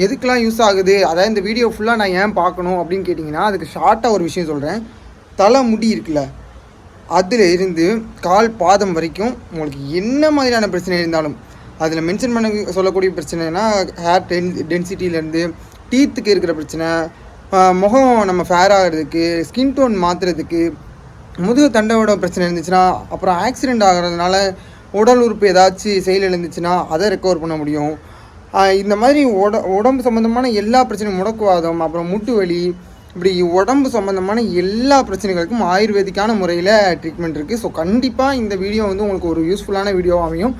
எதுக்கெலாம் use ஆகுது? அதாவது இந்த வீடியோ ஃபுல்லாக நான் ஏன் பார்க்கணும் அப்படின்னு கேட்டிங்கன்னா அதுக்கு ஷார்ட்டாக ஒரு விஷயம் சொல்கிறேன் தலை முடி இருக்குல்ல அதில் இருந்து கால் பாதம் வரைக்கும் உங்களுக்கு என்ன மாதிரியான பிரச்சனை இருந்தாலும் அதில் மென்ஷன் பண்ண சொல்லக்கூடிய பிரச்சனைனா ஹேர் டென் டென்சிட்டியிலேருந்து டீத்துக்கு இருக்கிற பிரச்சனை முகம் நம்ம ஃபேர் ஆகிறதுக்கு ஸ்கின் டோன் மாற்றுறதுக்கு முதுகு தண்டோட பிரச்சனை இருந்துச்சுன்னா அப்புறம் ஆக்சிடெண்ட் ஆகிறதுனால உடல் உறுப்பு ஏதாச்சும் செயல் இருந்துச்சுன்னா அதை ரெக்கவர் பண்ண முடியும். இந்த மாதிரி உட உடம்பு சம்மந்தமான எல்லா பிரச்சனையும் முடக்குவாதம் அப்புறம் முட்டு வலி இப்படி உடம்பு சம்மந்தமான எல்லா பிரச்சனைகளுக்கும் ஆயுர்வேதிக்கான முறையில் ட்ரீட்மெண்ட் இருக்குது ஸோ கண்டிப்பாக இந்த வீடியோ வந்து உங்களுக்கு ஒரு யூஸ்ஃபுல்லான வீடியோ அமையும்.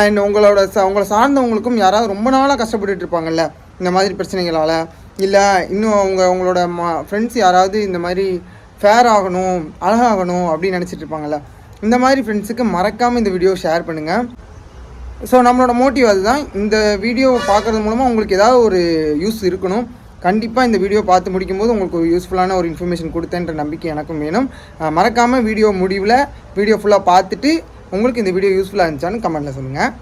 அண்ட் உங்களோட ச உங்களை சார்ந்தவங்களுக்கும் யாராவது ரொம்ப நாளாக கஷ்டப்பட்டுட்டு இருப்பாங்கல்ல இந்த மாதிரி பிரச்சனைகளால் இல்லை இன்னும் அவங்க உங்களோட மா ஃப்ரெண்ட்ஸ் யாராவது இந்த மாதிரி ஃபேர் ஆகணும் அழகாகணும் அப்படின்னு நினச்சிட்டு இருப்பாங்கல்ல இந்த மாதிரி ஃப்ரெண்ட்ஸுக்கு மறக்காமல் இந்த வீடியோ ஷேர் பண்ணுங்கள் ஸோ நம்மளோட மோட்டிவ் அதுதான். இந்த வீடியோவை பார்க்குறது மூலமாக உங்களுக்கு ஏதாவது ஒரு யூஸ் இருக்கணும். கண்டிப்பாக இந்த வீடியோ பார்த்து முடிக்கும்போது உங்களுக்கு ஒரு யூஸ்ஃபுல்லான ஒரு இன்ஃபர்மேஷன் கொடுத்தேன்ற நம்பிக்கை எனக்கும் வேணும். மறக்காமல் வீடியோ முடிவில் வீடியோ ஃபுல்லாக பார்த்துட்டு உங்களுக்கு இந்த வீடியோ யூஸ்ஃபுல்லாக இருந்துச்சான்னு கமெண்ட்டில் சொல்லுங்கள்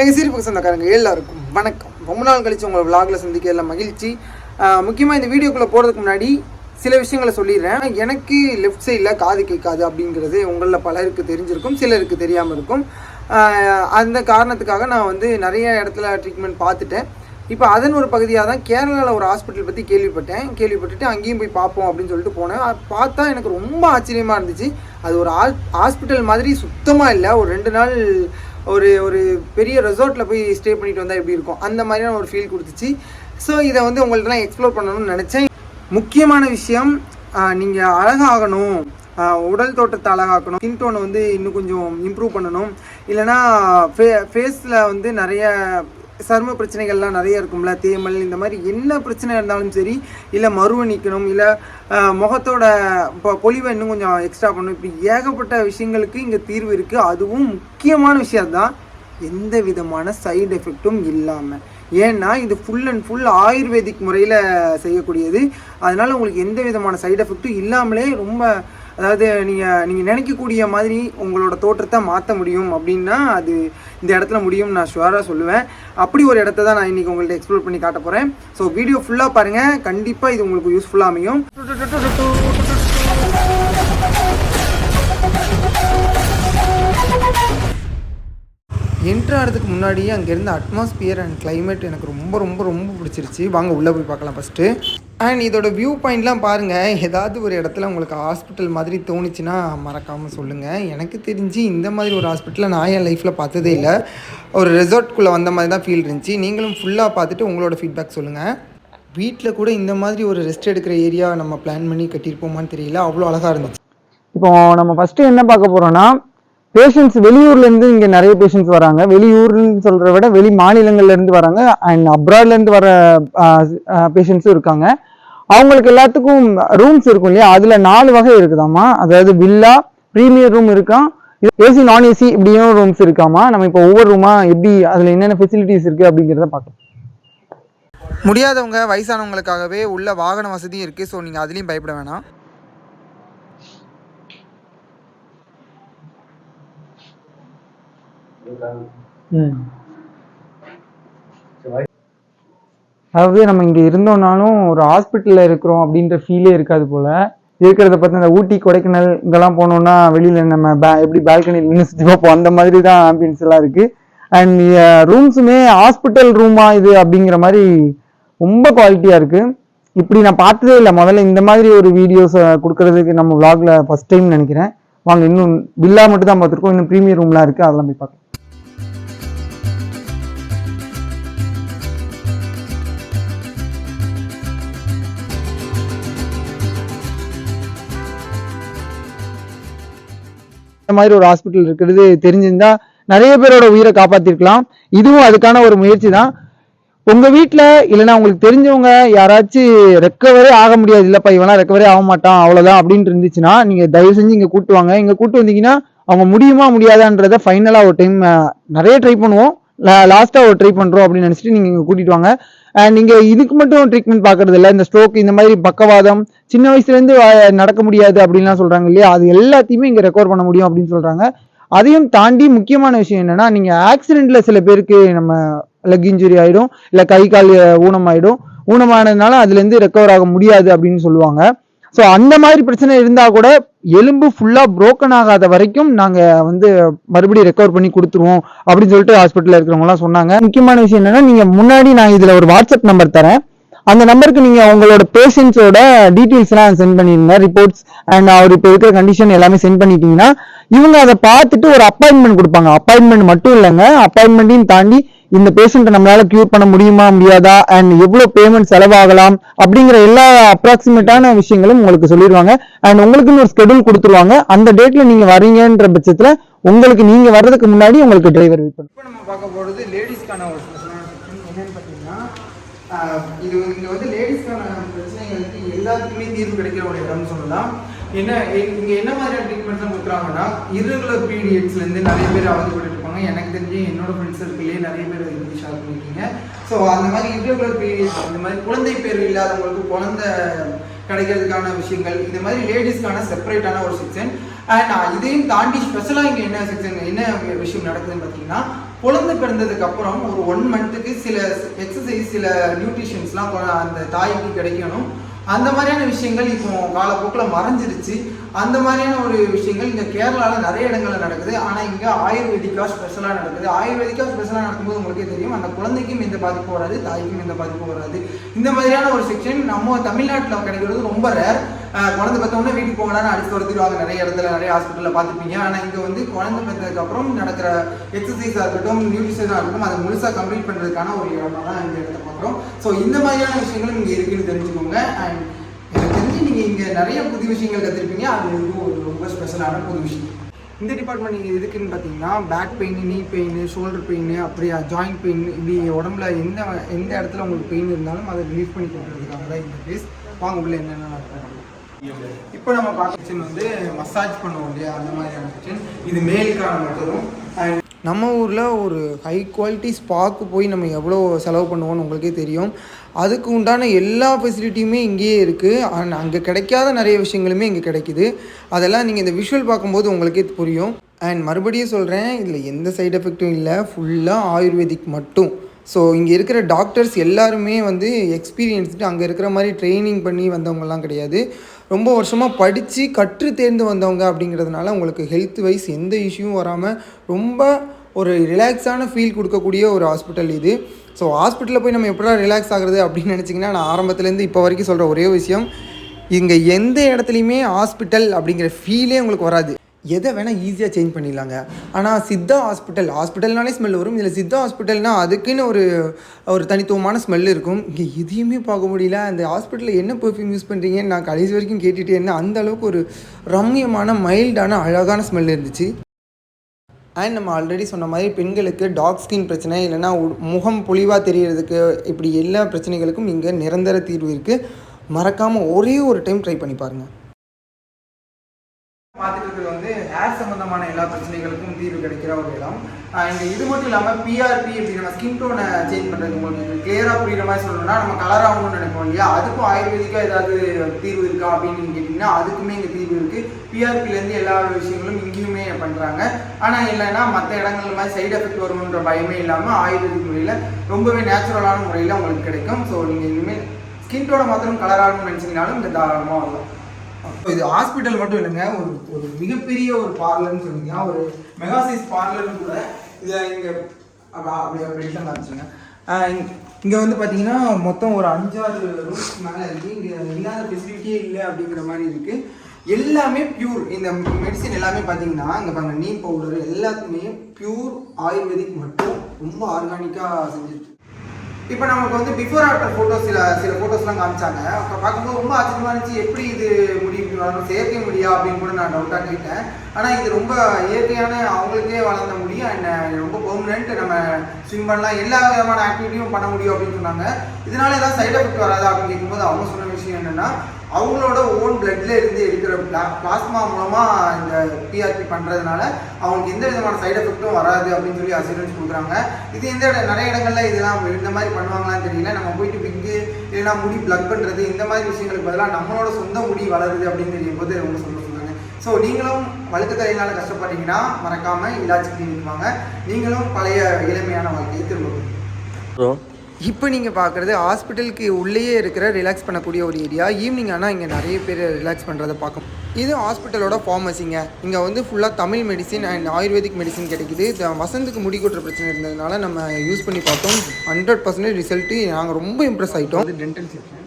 எங்கள் சீர்புக்கு சொந்தக்காரங்க எல்லாருக்கும் வணக்கம். ரொம்ப நாள் கழிச்சு உங்களை விலாகில் சந்திக்க எல்லாம் மகிழ்ச்சி முக்கியமாக இந்த வீடியோக்குள்ளே போகிறதுக்கு முன்னாடி சில விஷயங்களை சொல்லிடுறேன். எனக்கு லெஃப்ட் சைடில் காது கேட்காது அப்படிங்கிறது உங்களில் பலருக்கு தெரிஞ்சிருக்கும் சிலருக்கு தெரியாமல் இருக்கும். அந்த காரணத்துக்காக நான் வந்து நிறைய இடத்துல ட்ரீட்மெண்ட் பார்த்துட்டேன். இப்போ அதன் ஒரு பகுதியாக தான் கேரளாவில் ஒரு ஹாஸ்பிட்டல் பற்றி கேள்விப்பட்டேன். கேள்விப்பட்டுட்டு அங்கேயும் போய் பார்ப்போம் அப்படின்னு சொல்லிட்டு போனேன். பார்த்தா எனக்கு ரொம்ப ஆச்சரியமாக இருந்துச்சு. அது ஒரு ஹாஸ்பிட்டல் மாதிரி சுத்தமாக இல்லை. ஒரு ரெண்டு நாள் ஒரு ஒரு பெரிய ரெசார்ட்டில் போய் ஸ்டே பண்ணிட்டு வந்தால் எப்படி இருக்கும்? அந்த மாதிரியான ஒரு ஃபீல் கொடுத்துச்சு. ஸோ இதை வந்து உங்கள்ட்டலாம் எக்ஸ்ப்ளோர் பண்ணணும்னு நினச்சேன். முக்கியமான விஷயம் நீங்கள் அழகாகணும். உடல் தோட்டத்தை அழகாக்கணும். ஸ்கின் டோனை வந்து இன்னும் கொஞ்சம் இம்ப்ரூவ் பண்ணணும். இல்லைனா ஃபே ஃபேஸில் வந்து நிறைய சரும பிரச்சனைகள்லாம் நிறைய இருக்கும்ல தேமல் இந்த மாதிரி என்ன பிரச்சனை இருந்தாலும் சரி இல்லை மருவ நிற்கணும் இல்லை முகத்தோட இப்போ பொலிவை இன்னும் கொஞ்சம் எக்ஸ்ட்ரா பண்ணணும். இப்படி ஏகப்பட்ட விஷயங்களுக்கு இங்கே தீர்வு இருக்குது அதுவும் முக்கியமான விஷயம் தான். எந்த விதமான சைடு எஃபெக்ட்டும் இல்லாமல் ஏன்னா இது ஃபுல் அண்ட் ஃபுல் ஆயுர்வேதிக் முறையில் செய்யக்கூடியது. அதனால் உங்களுக்கு எந்த விதமான சைடு எஃபெக்ட்டும் இல்லாமலே ரொம்ப அதாவது நீங்கள் நீங்கள் நினைக்கக்கூடிய மாதிரி உங்களோட தோற்றத்தை மாற்ற முடியும் அப்படின்னா அது இந்த இடத்துல முடியும் நான் ஷுவராக சொல்லுவேன். அப்படி ஒரு இடத்த தான் நான் இன்றைக்கி உங்கள்கிட்ட எக்ஸ்ப்ளோர் பண்ணி காட்ட போகிறேன் ஸோ வீடியோ ஃபுல்லாக பாருங்கள் கண்டிப்பாக இது உங்களுக்கு யூஸ்ஃபுல்லாக அமையும். என்ட்ரு ஆகிறதுக்கு முன்னாடியே அங்கேருந்து அட்மாஸ்பியர் அண்ட் கிளைமேட் எனக்கு ரொம்ப ரொம்ப ரொம்ப பிடிச்சிருச்சு. வாங்க உள்ளே போய் பார்க்கலாம் ஃபஸ்ட்டு அண்ட் இதோட வியூ பாயிண்ட்லாம் பாருங்கள் ஏதாவது ஒரு இடத்துல உங்களுக்கு ஹாஸ்பிட்டல் மாதிரி தோணுச்சுன்னா மறக்காமல் சொல்லுங்கள் எனக்கு தெரிஞ்சு இந்த மாதிரி ஒரு ஹாஸ்பிட்டலை நான் என் லைஃப்பில் பார்த்ததே இல்லை. ஒரு ரெசார்ட்குள்ளே வந்த மாதிரி தான் ஃபீல் இருந்துச்சு. நீங்களும் ஃபுல்லாக பார்த்துட்டு உங்களோட ஃபீட்பேக் சொல்லுங்கள் வீட்டில் கூட இந்த மாதிரி ஒரு ரெஸ்ட் எடுக்கிற ஏரியா நம்ம பிளான் பண்ணி கட்டியிருப்போமான்னு தெரியல. அவ்வளோ அழகாக இருந்துச்சு. இப்போ நம்ம ஃபஸ்ட்டு என்ன பார்க்க போகிறோன்னா பேஷண்ட்ஸ் வெளியூர்லேருந்து இங்கே நிறைய பேஷண்ட்ஸ் வராங்க. வெளியூர்னு சொல்கிறத விட வெளி மாநிலங்கள்லேருந்து வராங்க. அண்ட் அப்ராட்லேருந்து வர பேஷண்ட்ஸும் இருக்காங்க. அவங்களுக்கு எல்லாத்துக்கும் ரூம்ஸ் இருக்கும் இல்லையா? அதில் நாலு வகை இருக்குதாம்மா. அதாவது வில்லா ப்ரீமியர் ரூம் இருக்கான் ஏசி நான் ஏசி இப்படியும் ரூம்ஸ் இருக்காமா நம்ம இப்போ ஒவ்வொரு ரூமாக எப்படி அதில் என்னென்ன ஃபெசிலிட்டிஸ் இருக்குது அப்படிங்கிறத பார்க்கலாம். முடியாதவங்க வயசானவங்களுக்காகவே உள்ள வாகன வசதியும் இருக்குது ஸோ நீங்கள் அதுலேயும் பயப்பட வேணாம். அதாவது நம்ம இங்க இருந்தோம்னாலும் ஒரு ஹாஸ்பிட்டல்ல இருக்கிறோம் அப்படின்ற ஃபீலே இருக்காது போல. இருக்கிறத பார்த்து இந்த ஊட்டி கொடைக்கானல் இங்கெல்லாம் போனோம்னா வெளியில நம்ம எப்படி பால்கனியில் நின்று சுற்றி பார்ப்போம். அந்த மாதிரி தான் ஆம்பியன்ஸ் எல்லாம் இருக்கு. அண்ட் ரூம்ஸுமே ஹாஸ்பிட்டல் ரூமா இது அப்படிங்கிற மாதிரி ரொம்ப குவாலிட்டியா இருக்கு. இப்படி நான் பார்த்ததே இல்லை. முதல்ல இந்த மாதிரி ஒரு வீடியோஸ் கொடுக்கறதுக்கு நம்ம vlogல ஃபர்ஸ்ட் டைம் நினைக்கிறேன். வாங்க இன்னும் வில்லா மட்டும் தான் பார்த்துருக்கோம். இன்னும் ப்ரீமியர் ரூம்லாம் இருக்கு. அதெல்லாம் போய் பார்க்கலாம். இந்த மாதிரி ஒரு ஹாஸ்பிட்டல் இருக்கிறது தெரிஞ்சிருந்தா நிறைய பேரோட உயிரை காப்பாத்திருக்கலாம். இதுவும் அதுக்கான ஒரு முயற்சி தான் உங்க வீட்டில் இல்லைன்னா உங்களுக்கு தெரிஞ்சவங்க யாராச்சும் ரெக்கவரே ஆக முடியாது. இல்லப்பா இவெல்லாம் ரெக்கவரே ஆக மாட்டான் அவ்வளவுதான் அப்படின்னு இருந்துச்சுன்னா நீங்க தயவு செஞ்சு இங்க கூட்டு வாங்க. இங்க கூட்டு வந்தீங்கன்னா அவங்க முடியுமா முடியாதான்றத ஃபைனலா ஒரு டைம் நிறைய ட்ரை பண்ணுவோம். லாஸ்டா ஒரு ட்ரை பண்றோம் அப்படின்னு நினைச்சிட்டு நீங்க இங்க கூட்டிட்டு வாங்க. நீங்க இதுக்கு மட்டும் ட்ரீட்மெண்ட் பாக்குறது இல்ல இந்த ஸ்ட்ரோக் இந்த மாதிரி பக்கவாதம் சின்ன வயசுல இருந்து நடக்க முடியாது அப்படின்லாம் சொல்றாங்க இல்லையா? அது எல்லாத்தையுமே இங்க ரெக்கவர் பண்ண முடியும் அப்படின்னு சொல்றாங்க. அதையும் தாண்டி முக்கியமான விஷயம் என்னன்னா நீங்க ஆக்சிடென்ட்ல சில பேருக்கு நம்ம லெக் இன்ஜுரி ஆயிடும் இல்ல கை கால் ஊனம் ஆயிடும் ஊனமானதுனால அதுல இருந்து ரெக்கவர் ஆக முடியாது அப்படின்னு சொல்லுவாங்க. ஸோ அந்த மாதிரி பிரச்சனை இருந்தால் கூட எலும்பு ஃபுல்லாக புரோக்கன் ஆகாத வரைக்கும் நாங்கள் வந்து மறுபடியும் ரெக்கவர் பண்ணி கொடுத்துருவோம் அப்படின்னு சொல்லிட்டு ஹாஸ்பிட்டலில் இருக்கிறவங்களாம் சொன்னாங்க. முக்கியமான விஷயம் என்னென்னா நீங்கள் முன்னாடி நான் இதில் ஒரு வாட்ஸ்அப் நம்பர் தரேன். அந்த நம்பருக்கு நீங்கள் உங்களோட பேஷண்ட்ஸோட டீட்டெயில்ஸ்லாம் சென்ட் பண்ணிடுங்க ரிப்போர்ட்ஸ் அண்ட் அவர் இப்போ இருக்கிற கண்டிஷன் எல்லாமே சென்ட் பண்ணிட்டீங்கன்னா இவங்க அதை பார்த்துட்டு ஒரு அப்பாயின்மெண்ட் கொடுப்பாங்க. அப்பாயின்மெண்ட் மட்டும் இல்லைங்க அப்பாயின்மெண்ட்டையும் தாண்டி இந்த பேஷண்ட்டை நம்மளால கியூர் பண்ண முடியுமா முடியாதா? அண்ட் எவ்வளவு பேமெண்ட் செலவாகலாம்? அப்படிங்கிற எல்லா அப்ராக்சிமேட்டான விஷயங்களும் உங்களுக்கு சொல்லிடுவாங்க. அண்ட் உங்களுக்குன்னு ஒரு ஸ்கெடியூல் கொடுத்துருவாங்க. அந்த டேட்ல நீங்க வரீங்கன்ற பட்சத்துல உங்களுக்கு நீங்க வர்றதுக்கு முன்னாடி உங்களுக்கு டிரைவர் வெயிட் பண்ணும் இப்போ நம்ம பார்க்க போகிறது லேடிஸ்க்கான ஒரு என்னன்னு பார்த்தீங்கன்னா இது இங்கே வந்து லேடிஸ்க்கான பிரச்சனைகளுக்கு எல்லாத்துக்குமே தீர்வு கிடைக்கிற ஒரு இடம்னு சொல்லலாம். என்ன இங்கே என்ன மாதிரியான ட்ரீட்மெண்ட் தான் கொடுக்குறாங்கன்னா இருகுலர் periodsல இருந்து நிறைய பேர் அவதிப்பட்டு இருப்பாங்க எனக்கு தெரிஞ்சு என்னோட ஃப்ரெண்ட்ஸ் சர்க்கிள்லேயே நிறைய பேர் இதை பற்றி ஷேர் பண்ணியிருக்கீங்க ஸோ அந்த மாதிரி irregular பீரியட்ஸ் இந்த மாதிரி குழந்தை பேர் இல்லாதவங்களுக்கு குழந்தை கிடைக்கிறதுக்கான விஷயங்கள் இந்த மாதிரி லேடிஸ்க்கான செப்பரேட்டான ஒரு செக்ஷன் அண்ட் இதையும் தாண்டி ஸ்பெஷலாக இங்கே என்ன செக்ஷன் என்ன விஷயம் நடக்குதுன்னு பார்த்தீங்கன்னா குழந்தை பிறந்ததுக்கு அப்புறம் ஒரு ஒன் மந்த்துக்கு சில எக்ஸசைஸ் சில நியூட்ரிஷன்ஸ்லாம் அந்த தாய்க்கு கிடைக்கணும். அந்த மாதிரியான விஷயங்கள் இப்போ காலப்போக்கில் மறைஞ்சிருச்சு. அந்த மாதிரியான ஒரு விஷயங்கள் இங்கே கேரளாவில் நிறைய இடங்களில் நடக்குது. ஆனால் இங்கே ஆயுர்வேதிக்காக ஸ்பெஷலாக நடக்குது. ஆயுர்வேதிக்காக ஸ்பெஷலாக நடக்கும்போது உங்களுக்கே தெரியும் அந்த குழந்தைக்கும் எந்த பாதிப்பு வராது தாய்க்கும் எந்த பாதிப்பு வராது. இந்த மாதிரியான ஒரு செக்ஷன் நம்ம தமிழ்நாட்டில் கிடைக்கிறது ரொம்ப ரேர் குழந்தை பெற்றவொடனே வீட்டுக்கு போங்கடான்னு அடிச்சு துரத்திடுவாங்க நிறைய இடத்துல நிறைய ஹாஸ்பிட்டலில் பார்த்துப்பீங்க ஆனால் இங்கே வந்து குழந்தை பெற்றதுக்கு அப்புறம் நடக்கிற எக்ஸசைஸாக இருக்கட்டும் நியூட்ரிஷனாக இருக்கட்டும் அதை முழுசாக கம்ப்ளீட் பண்ணுறதுக்கான ஒரு இடமா தான் இந்த இடத்த பார்க்குறோம். ஸோ இந்த மாதிரியான விஷயங்களும் இங்கே இருக்குன்னு தெரிஞ்சுக்கோங்க. அண்ட் எனக்கு தெரிஞ்சு நீங்கள் இங்கே நிறைய புது விஷயங்கள் கற்றுருப்பீங்க அது வந்து ஒரு ரொம்ப ஸ்பெஷலான புது விஷயம். இந்த டிபார்ட்மெண்ட் நீங்கள் எதுக்குன்னு பார்த்தீங்கன்னா back pain knee pain shoulder pain அப்படியா ஜாயிண்ட் பெயின் இப்படி உடம்புல எந்த எந்த இடத்துல உங்களுக்கு பெயின் இருந்தாலும் அதை ரிலீஃப் பண்ணி கொடுக்குறதுக்காக தான் இந்த பிளேஸ் வாங்க உள்ள என்னென்ன நடக்கும் இப்போ நம்ம பார்க்க வந்து மசாஜ் பண்ணுவோம் இல்லையா? அந்த மாதிரியான கிச்சன் இது மேலுக்கான மட்டும். நம்ம ஊரில் ஒரு ஹை குவாலிட்டி ஸ்பாக்கு போய் நம்ம எவ்வளோ செலவு பண்ணுவோம்னு உங்களுக்கே தெரியும். அதுக்கு உண்டான எல்லா ஃபெசிலிட்டியுமே இங்கேயே இருக்குது அண்ட் அங்கே கிடைக்காத நிறைய விஷயங்களுமே இங்கே கிடைக்குது. அதெல்லாம் நீங்கள் இந்த விஷுவல் பார்க்கும்போது உங்களுக்கே புரியும். அண்ட் மறுபடியும் சொல்கிறேன் இதில் எந்த சைடு எஃபெக்ட்டும் இல்லை. ஃபுல்லாக ஆயுர்வேதிக் மட்டும். ஸோ இங்கே இருக்கிற டாக்டர்ஸ் எல்லாருமே வந்து எக்ஸ்பீரியன்ஸ்டு அங்கே இருக்கிற மாதிரி ட்ரைனிங் பண்ணி வந்தவங்கலாம் கிடையாது. ரொம்ப வருஷமாக படித்து கற்று தேர்ந்து வந்தவங்க அப்படிங்கிறதுனால உங்களுக்கு ஹெல்த் வைஸ் எந்த இஷ்யூவும் வராமல் ரொம்ப ஒரு ரிலாக்ஸான ஃபீல் கொடுக்கக்கூடிய ஒரு ஹாஸ்பிட்டல் இது. ஸோ ஹாஸ்பிட்டலில் போய் நம்ம எப்படா ரிலாக்ஸ் ஆகுறது அப்படின்னு நினச்சிங்கன்னா நான் ஆரம்பத்துலேருந்து இப்போ வரைக்கும் சொல்கிற ஒரே விஷயம் இங்கே எந்த இடத்துலையுமே ஹாஸ்பிட்டல் அப்படிங்கிற ஃபீலே உங்களுக்கு வராது. எதை வேணால் ஈஸியாக சேஞ்ச் பண்ணிடலாங்க. ஆனால் சித்தா ஹாஸ்பிட்டல் ஹாஸ்பிட்டல்னாலே ஸ்மெல் வரும். இதில் சித்தா ஹாஸ்பிட்டல்னால் அதுக்குன்னு ஒரு ஒரு தனித்துவமான ஸ்மெல் இருக்கும். இங்கே எதையுமே பார்க்க முடியல. அந்த ஹாஸ்பிட்டலில் என்ன பெர்ஃப்யூம் யூஸ் பண்ணுறீங்கன்னு நான் கடைசி வரைக்கும் கேட்டுகிட்டே இருந்தேன். அந்த அளவுக்கு ஒரு ரம்மியமான மைல்டான அழகான ஸ்மெல் இருந்துச்சு. அண்ட் நம்ம ஆல்ரெடி சொன்ன மாதிரி பெண்களுக்கு டாக் ஸ்கின் பிரச்சனை இல்லைன்னா முகம் பொலிவாக தெரியறதுக்கு இப்படி எல்லா பிரச்சனைகளுக்கும் இங்கே நிரந்தர தீர்வு இருக்குது மறக்காமல் ஒரே ஒரு டைம் ட்ரை பண்ணி பாருங்கள் பார்த்துட்டு இருக்கிறது வந்து ஹேர் சம்பந்தமான எல்லா பிரச்சனைகளுக்கும் தீர்வு கிடைக்கிற ஒரு இடம். இங்கே இது மட்டும் இல்லாமல் பிஆர்பி இப்படி நம்ம ஸ்கின் டோனை சேஞ்ச் பண்ணுறது உங்களுக்கு கிளியராக புரியுற மாதிரி சொல்லணும்னா நம்ம கலர் ஆகணும்னு நினைப்போம் இல்லையா? அதுக்கும் ஆயுர்வேதிக்காக ஏதாவது தீர்வு இருக்கா அப்படின்னு நீங்கள் கேட்டிங்கன்னா அதுக்குமே இங்கே தீர்வு இருக்குது பிஆர்பிலேருந்து எல்லா விஷயங்களும் இங்கேயுமே பண்ணுறாங்க ஆனால் இல்லைன்னா மற்ற இடங்கள் மாதிரி சைடு எஃபெக்ட் வரும்ன்ற பயமே இல்லாமல் ஆயுர்வேதிக் முறையில் ரொம்பவே நேச்சுரலான முறையில் உங்களுக்கு கிடைக்கும். ஸோ நீங்கள் இனிமேல் ஸ்கின் டோனை மாத்திரம் கலர் ஆகணும்னு நினச்சிங்கனாலும் இந்த தாராளமாக வரலாம். இது ஹாஸ்பிட்டல் மட்டும் இல்லைங்க ஒரு ஒரு மிகப்பெரிய ஒரு பார்லர்னு சொன்னீங்கன்னா ஒரு மெகா சைஸ் பார்லர்னு கூட இதை இங்கே அப்படி அப்படி தான் காமிச்சுங்க இங்கே வந்து பார்த்தீங்கன்னா மொத்தம் ஒரு அஞ்சாறு ரூம்ஸ் மேலே இருக்குது இங்கே இல்லாத ஃபெசிலிட்டியே இல்லை அப்படிங்கிற மாதிரி இருக்குது எல்லாமே பியூர் இந்த மெடிசின் எல்லாமே பார்த்தீங்கன்னா இங்கே பாருங்கள் நீம் பவுடர் எல்லாத்துக்குமே பியூர் ஆயுர்வேதிக் மட்டும். ரொம்ப ஆர்கானிக்காக செஞ்சுருக்கு. இப்போ நமக்கு வந்து பிஃபோர் ஆஃப்டர் ஃபோட்டோஸ் சில சில ஃபோட்டோஸ்லாம் காமிச்சாங்க. அப்போ பார்க்கும்போது ரொம்ப ஆச்சரியமாக இருந்துச்சு எப்படி இது முடி ட்ரீட்மெண்ட் வளரும் செயற்கை முடியா அப்படின்னு கூட நான் டவுட்டாக கேட்டேன். ஆனால் இது ரொம்ப இயற்கையான அவங்களுக்கே வளர்ந்த முடியும் அண்ட் ரொம்ப பெர்மனெண்ட் நம்ம ஸ்விம் பண்ணலாம் எல்லா விதமான ஆக்டிவிட்டியும் பண்ண முடியும் அப்படின்னு சொன்னாங்க. இதனால ஏதாவது சைட் எஃபெக்ட் வராதா அப்படின்னு கேட்கும்போது அவங்க சொன்ன விஷயம் என்னென்னா அவங்களோட ஓன் பிளட்ல இருந்து எடுக்கிற பிளாஸ்மா மூலமா இந்த பிஆர்பி பண்றதுனால அவங்களுக்கு எந்த விதமான சைடு எஃபெக்ட்டும் வராது அப்படின்னு சொல்லி அசூரன்ஸ் கொடுக்குறாங்க. இது எந்த இட- நிறைய இடங்கள்ல இதெல்லாம் இந்த மாதிரி பண்ணுவாங்களான்னு தெரியல. நம்ம போயிட்டு விக்கு இல்லைன்னா முடி ப்ளக் பண்றது இந்த மாதிரி விஷயங்களுக்கு பதிலாக நம்மளோட சொந்த முடி வளருது அப்படின்னு தெரியும் போது ரொம்ப சந்தோஷம் ஸோ நீங்களும் வழுக்கு தலையினால கஷ்டப்பட்டீங்கன்னா மறக்காம இலாச்சி கிளினிக் வாங்க. நீங்களும் பழைய இளமையான வாழ்க்கையை திரும்ப இப்போ நீங்கள் பார்க்குறது ஹாஸ்பிட்டலுக்கு உள்ளேயே இருக்கிற ரிலாக்ஸ் பண்ணக்கூடிய ஒரு ஏரியா ஈவினிங் ஆனால் இங்கே நிறைய பேர் ரிலாக்ஸ் பண்ணுறதை பார்க்கும். இது ஹாஸ்பிட்டலோட ஃபார்மசிங்க இங்கே வந்து ஃபுல்லாக Tamil medicine and ayurvedic medicine கிடைக்குது. வசந்துக்கு முடி கொட்டுற பிரச்சனை இருந்ததுனால நம்ம யூஸ் பண்ணி பார்த்தோம். ஹண்ட்ரட் பர்சன்டேஜ் ரிசல்ட்டு நாங்கள் ரொம்ப இம்ப்ரெஸ் ஆகிட்டோம் அது டென்டல் செக்ஷன்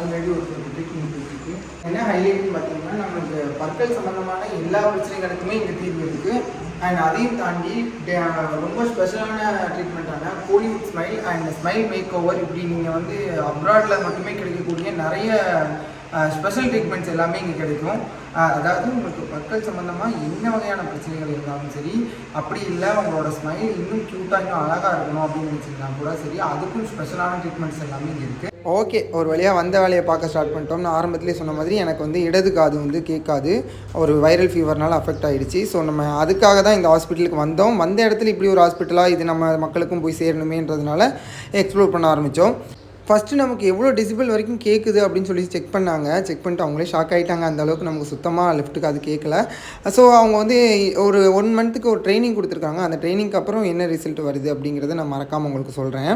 ஆல்ரெடி ஒரு ட்ரீட்மெண்ட் என்ன ஹைலைட்னு பார்த்தீங்கன்னா நமக்கு பற்கள் சம்மந்தமான எல்லா பிரச்சனைகளுக்குமே இங்கே தீர்வு இருக்குது அண்ட் அதையும் தாண்டி ரொம்ப ஸ்பெஷலான ட்ரீட்மெண்ட்டான Hollywood smile and smile make over இப்படி நீங்கள் வந்து அப்ராடில் மட்டுமே கிடைக்கக்கூடிய நிறைய ஸ்பெஷல் ட்ரீட்மெண்ட்ஸ் எல்லாமே இங்கே கிடைக்கும். அதாவது உங்களுக்கு மக்கள் சம்மந்தமாக என்ன வகையான பிரச்சனைகள் இருந்தாலும் சரி அப்படி இல்லை அவங்களோட ஸ்மைல் இன்னும் க்யூட்டாக இன்னும் அழகாக இருக்கணும் அப்படின்னு நினச்சிங்கன்னா கூட சரி அதுக்கும் ஸ்பெஷலான ட்ரீட்மெண்ட்ஸ் எல்லாமே இங்கே இருக்குது ஓகே ஒரு வழியாக வந்த வேலையை பார்க்க ஸ்டார்ட் பண்ணிட்டோம். நான் ஆரம்பத்திலே சொன்ன மாதிரி எனக்கு வந்து இடது காது வந்து கேட்காது. ஒரு வைரல் ஃபீவர்னால அஃபெக்ட் ஆகிடுச்சு ஸோ நம்ம அதுக்காக தான் இந்த ஹாஸ்பிட்டலுக்கு வந்தோம். வந்த இடத்துல இப்படி ஒரு ஹாஸ்பிட்டலாக இது நம்ம மக்களுக்கும் போய் சேரணுமேன்றதுனால எக்ஸ்ப்ளோர் பண்ண ஆரம்பித்தோம் ஃபஸ்ட்டு நமக்கு எவ்வளோ டெசிபிள் வரைக்கும் கேட்குது அப்படின்னு சொல்லி செக் பண்ணாங்க. செக் பண்ணிட்டு அவங்களே ஷாக் ஆகிட்டாங்க அந்த அளவுக்கு நமக்கு சுத்தமாக லெஃப்ட்டுக்கு அது கேட்கல ஸோ அவங்க வந்து ஒரு ஒன் மந்த்துக்கு ஒரு ட்ரைனிங் கொடுத்துருக்காங்க. அந்த ட்ரைனிங்க்கு அப்புறம் என்ன ரிசல்ட் வருது அப்படிங்கிறத நான் மறக்காமல் உங்களுக்கு சொல்கிறேன்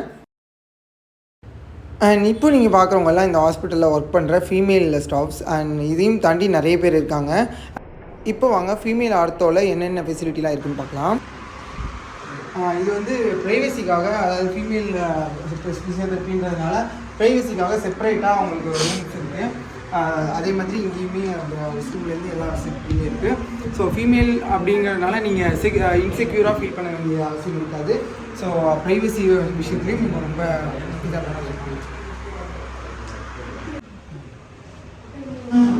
அண்ட் இப்போ நீங்கள் பார்க்குறவங்கெல்லாம் இந்த ஹாஸ்பிட்டலில் ஒர்க் பண்ணுற ஃபீமேல் ஸ்டாஃப்ஸ் அண்ட் இதையும் தாண்டி நிறைய பேர் இருக்காங்க. இப்போ வாங்க ஃபீமேல் ஆர்த்தோவில் என்னென்ன ஃபெசிலிட்டிலாம் இருக்குதுன்னு பார்க்கலாம். இது வந்து ப்ரைவசிக்காக அதாவது ஃபீமேல் ஃபிசியோதெரப்பின்றதுனால ப்ரைவசிக்காக செப்பரேட்டாக அவங்களுக்கு ஒரு ரூம்ஸ் இருக்குது அதே மாதிரி இங்கேயுமே அந்த ஸ்கூல்லேருந்து எல்லா வசதியுமே இருக்குது ஸோ ஃபீமேல் அப்படிங்கிறதுனால நீங்கள் செக் இன்செக்யூராக ஃபீல் பண்ண வேண்டிய அவசியம் இருக்காது. ஸோ ப்ரைவசி விஷயத்துலேயும் நீங்கள் ரொம்ப இதாக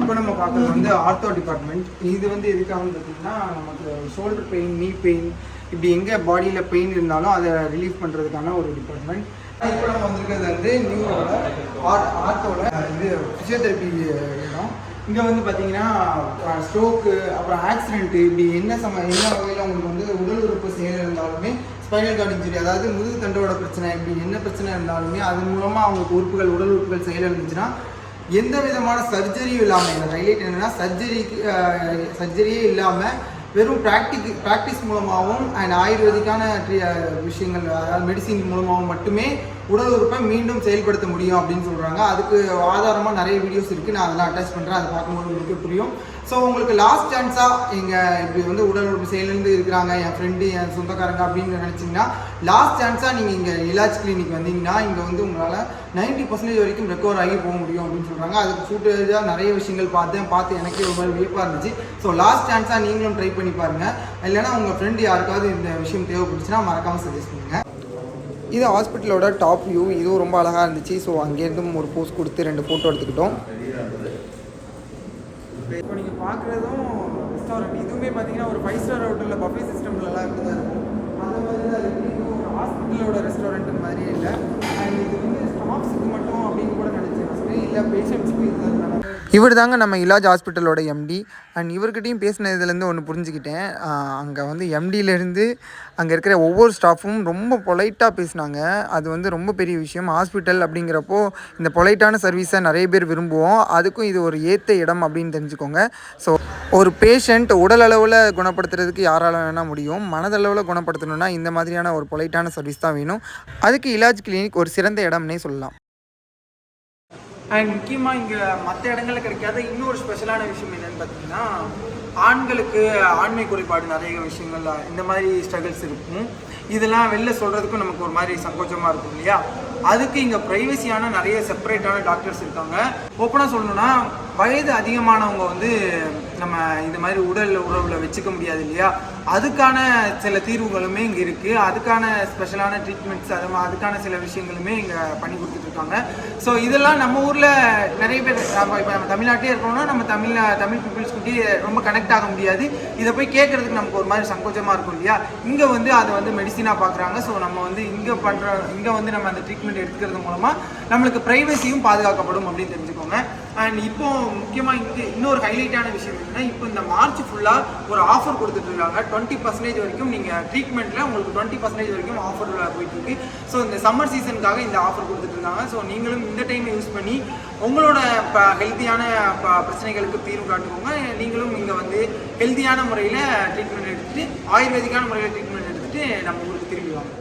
இப்போ நம்ம பார்க்குறது வந்து ஆர்த்தோ டிபார்ட்மெண்ட் இது வந்து எதுக்காகன்னு பார்த்தீங்கன்னா நமக்கு ஷோல்டர் பெயின் நீ பெயின் இப்படி எங்கே பாடியில் பெயின் இருந்தாலும் அதை ரிலீஃப் பண்ணுறதுக்கான ஒரு டிபார்ட்மெண்ட் இப்போ நம்ம வந்திருக்கிறது வந்து நியூரோட ஆர்ட் ஆர்த்தோட இது ஃபிசியோதெரப்பி இடம் இங்கே வந்து பார்த்தீங்கன்னா ஸ்ட்ரோக்கு அப்புறம் ஆக்சிடென்ட்டு இப்படி என்ன சம என்ன வகையில் உங்களுக்கு வந்து உடல் உறுப்பு செயல் இருந்தாலுமே ஸ்பைனல் கார்டு இன்ஜுரி அதாவது முதுகு தண்டோட பிரச்சனை இப்படி என்ன பிரச்சனை இருந்தாலுமே அதன் மூலமாக அவங்களுக்கு உறுப்புகள் உடல் உறுப்புகள் செயல் இருந்துச்சுன்னா எந்த விதமான சர்ஜரியும் இல்லாமல் இந்த ஹைலைட் என்னென்னா சர்ஜரிக்கு சர்ஜரியே இல்லாமல் வெறும் ப்ராக்டிக் ப்ராக்டிஸ் மூலமாகவும் அண்ட் ஆயுர்வேதிக்கான விஷயங்கள் அதாவது மெடிசின் மூலமாகவும் மட்டுமே உடல் உறுப்பை மீண்டும் செயல்படுத்த முடியும் அப்படின்னு சொல்கிறாங்க அதுக்கு ஆதாரமாக நிறைய வீடியோஸ் இருக்குது நான் அதெல்லாம் அட்டாச் பண்ணுறேன் அதை பார்க்கும்போது உங்களுக்கு புரியும். ஸோ உங்களுக்கு லாஸ்ட் சான்ஸாக எங்கள் இப்படி வந்து உடல் உறுப்பு செயலிருந்து இருக்கிறாங்க என் ஃப்ரெண்டு என் சொந்தக்காரங்க அப்படின்னு நினச்சிங்கன்னா லாஸ்ட் சான்ஸாக நீங்கள் இங்கே இலாஜ் கிளினிக் வந்தீங்கன்னா இங்கே வந்து உங்களால் 90% பர்சன்டேஜ் வரைக்கும் ரெக்கவர் ஆகி போக முடியும் அப்படின்னு சொல்கிறாங்க அதுக்கு ஃபுட்டேஜாக நிறைய விஷயங்கள் பார்த்தேன். பார்த்து எனக்கே ஒரு மாதிரி வியப்பாக இருந்துச்சு. ஸோ லாஸ்ட் சான்ஸாக நீங்களும் ட்ரை பண்ணி பாருங்கள் இல்லைனா உங்கள் ஃப்ரெண்டு யாருக்காவது இந்த விஷயம் தேவைப்படுச்சுன்னா மறக்காமல் சஜஸ்ட் பண்ணுங்கள் இது ஹாஸ்பிட்டலோட டாப் வியூ இதுவும் ரொம்ப அழகாக இருந்துச்சு. ஸோ அங்கேருந்தும் ஒரு போஸ் கொடுத்து ரெண்டு ஃபோட்டோ எடுத்துக்கிட்டோம். இப்போ நீங்கள் பார்க்குறதும் ரெஸ்டாரண்ட் இதுவுமே பார்த்தீங்கன்னா ஒரு ஃபைவ் ஸ்டார் ஹோட்டலில் பஃபே சிஸ்டம்லலாம் இருக்குது அந்த மாதிரி தான் இருக்குது இவர் தாங்க நம்ம இலாஜ் ஹாஸ்பிட்டலோட எம்டி அண்ட் இவர்கிட்டையும் பேசினதுலேருந்து ஒன்று புரிஞ்சுக்கிட்டேன். அங்கே வந்து எம்டியிலேருந்து அங்கே இருக்கிற ஒவ்வொரு ஸ்டாஃபும் ரொம்ப பொலைட்டாக பேசினாங்க. அது வந்து ரொம்ப பெரிய விஷயம். ஹாஸ்பிட்டல் அப்படிங்கிறப்போ இந்த பொலைட்டான சர்வீஸை நிறைய பேர் விரும்புவோம். அதுக்கும் இது ஒரு ஏற்ற இடம் அப்படின்னு தெரிஞ்சுக்கோங்க. ஸோ ஒரு பேஷண்ட் உடல் அளவில் குணப்படுத்துறதுக்கு யாரால வேணால் முடியும். மனதளவில் குணப்படுத்தணும்னா இந்த மாதிரியான ஒரு பொலைட்டான சர்வீஸ் தான் வேணும். அதுக்கு இலாஜ் கிளினிக் ஒரு சிறந்த இடம்னே சொல்லலாம். அண்ட் முக்கியமாக இங்கே மற்ற இடங்களில் கிடைக்காத இன்னொரு ஸ்பெஷலான விஷயம் என்னென்னு பார்த்தீங்கன்னா ஆண்களுக்கு ஆண்மை குறைபாடு நிறைய விஷயங்கள் இந்த மாதிரி ஸ்ட்ரகிள்ஸ் இருக்கும். இதெல்லாம் வெளில சொல்கிறதுக்கும் நமக்கு ஒரு மாதிரி சங்கோச்சமாக இருக்கும் இல்லையா? அதுக்கு இங்கே ப்ரைவசியான நிறைய செப்பரேட்டான டாக்டர்ஸ் இருக்காங்க. ஓப்பனாக சொல்லணும்னா வயது அதிகமானவங்க வந்து நம்ம இந்த மாதிரி உடல் உறவில் வச்சுக்க முடியாது இல்லையா? அதுக்கான சில தீர்வுகளுமே இங்கே இருக்குது அதுக்கான ஸ்பெஷலான ட்ரீட்மெண்ட்ஸ் அது அதுக்கான சில விஷயங்களுமே இங்கே பண்ணி கொடுத்துட்ருக்காங்க ஸோ இதெல்லாம் நம்ம ஊரில் நிறைய பேர் நம்ம இப்போ நம்ம தமிழ்நாட்டிலே இருக்கோம்னா நம்ம தமிழ் தமிழ் பீப்புள்ஸ்கிட்டே ரொம்ப கனெக்ட் ஆக முடியாது. இதை போய் கேட்குறதுக்கு நமக்கு ஒரு மாதிரி சங்கோச்சமாக இருக்கும் இல்லையா? இங்கே வந்து அதை வந்து மெடிசினாக பார்க்குறாங்க ஸோ நம்ம வந்து இங்கே பண்ணுற இங்கே வந்து நம்ம அந்த ட்ரீட்மெண்ட் எடுத்துக்கிறது மூலமாக நம்மளுக்கு ப்ரைவசியும் பாதுகாக்கப்படும் அப்படின்னு தெரிஞ்சுக்கோங்க. அண்ட் இப்போ முக்கியமாக இங்கே இன்னொரு ஹைலைட்டான விஷயம் என்னென்னா இப்போ இந்த மார்ச் ஃபுல்லாக ஒரு ஆஃபர் கொடுத்துட்ருக்காங்க. டுவெண்ட்டி பர்சன்டேஜ் வரைக்கும் நீங்கள் ட்ரீட்மெண்ட்டில் உங்களுக்கு டுவெண்ட்டி பர்சன்டேஜ் வரைக்கும் ஆஃபர் போயிட்டுருக்கு ஸோ இந்த சம்மர் சீசனுக்காக இந்த ஆஃபர் கொடுத்துட்ருக்காங்க. ஸோ நீங்களும் இந்த டைம் யூஸ் பண்ணி உங்களோட ஹெல்த்தியான பிரச்சனைகளுக்கு தீர்வு காட்டுக்கோங்க. நீங்களும் இங்கே வந்து ஹெல்த்தியான முறையில் ட்ரீட்மெண்ட் எடுத்துகிட்டு ஆயுர்வேதிக்கான முறையில் ட்ரீட்மெண்ட் வந்துட்டு நம்ம ஊருக்கு திரும்பி வாங்க.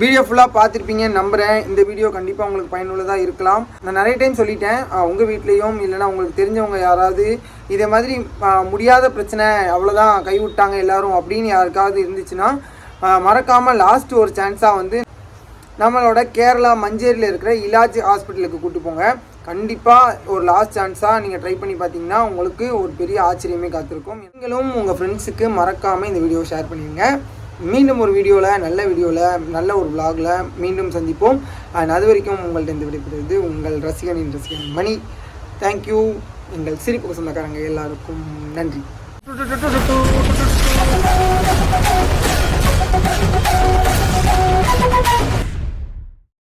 வீடியோ ஃபுல்லாக பார்த்துருப்பீங்க நம்புகிறேன் இந்த வீடியோ கண்டிப்பாக உங்களுக்கு பயனுள்ளதாக இருக்கலாம். நான் நிறைய டைம் சொல்லிட்டேன். உங்கள் வீட்லேயும் இல்லைன்னா உங்களுக்கு தெரிஞ்சவங்க யாராவது இதே மாதிரி முடியாத பிரச்சனை அவ்வளோதான் கைவிட்டாங்க எல்லோரும் அப்படின்னு யாருக்காவது இருந்துச்சுன்னா மறக்காமல் லாஸ்ட் ஒரு சான்ஸாக வந்து நம்மளோட கேரளா மஞ்சேரியில் இருக்கிற இலாஜ் ஹாஸ்பிட்டலுக்கு கூட்டு போங்க. கண்டிப்பாக ஒரு லாஸ்ட் சான்ஸாக நீங்கள் ட்ரை பண்ணி பார்த்தீங்கன்னா உங்களுக்கு ஒரு பெரிய ஆச்சரியமே காத்திருக்கும். நீங்களும் உங்கள் ஃப்ரெண்ட்ஸுக்கு மறக்காமல் இந்த வீடியோ ஷேர் பண்ணிடுங்க. மீண்டும் ஒரு வீடியோவில் நல்ல வீடியோவில் நல்ல ஒரு விலாகில் மீண்டும் சந்திப்போம். அண்ட் அது வரைக்கும் உங்கள்கிட்ட இருந்து விடைபெறுவது உங்கள் ரசிகனின் ரசிகன் மணி. தேங்க்யூ எங்கள் சிரிப்பு சொந்தக்காரங்க எல்லாருக்கும் நன்றி.